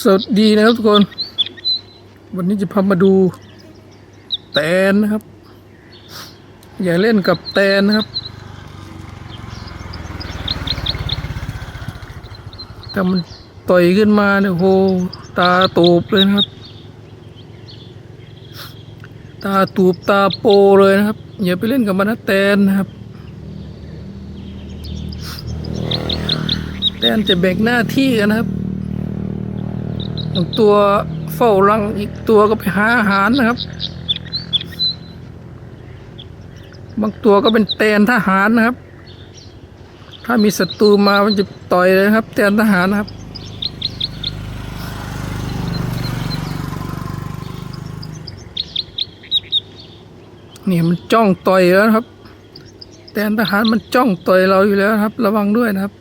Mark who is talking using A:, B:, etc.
A: สวัสดีนะครับทุกคน วันนี้จะพามาดูแตนนะครับ อย่าเล่นกับแตนนะครับถ้ามันต่อยขึ้นมาเนี่ยโหตาตูบเลยนะครับ ตาตูบตาโปเลยนะครับ อย่าไปเล่นกับมันนะแตนนะครับแตนจะแบ่งหน้าที่กันนะครับ บางตัวเฝ้ารังอีกตัวก็ไปหาอาหารนะครับ บางตัวก็เป็นแตนทหารนะครับ ถ้ามีศัตรูมามันจะต่อยเลยครับ แตนทหารนะครับนี่มันจ้องต่อยแล้วครับ แตนทหารมันจ้องต่อยเราอยู่แล้วครับ ระวังด้วยนะครับ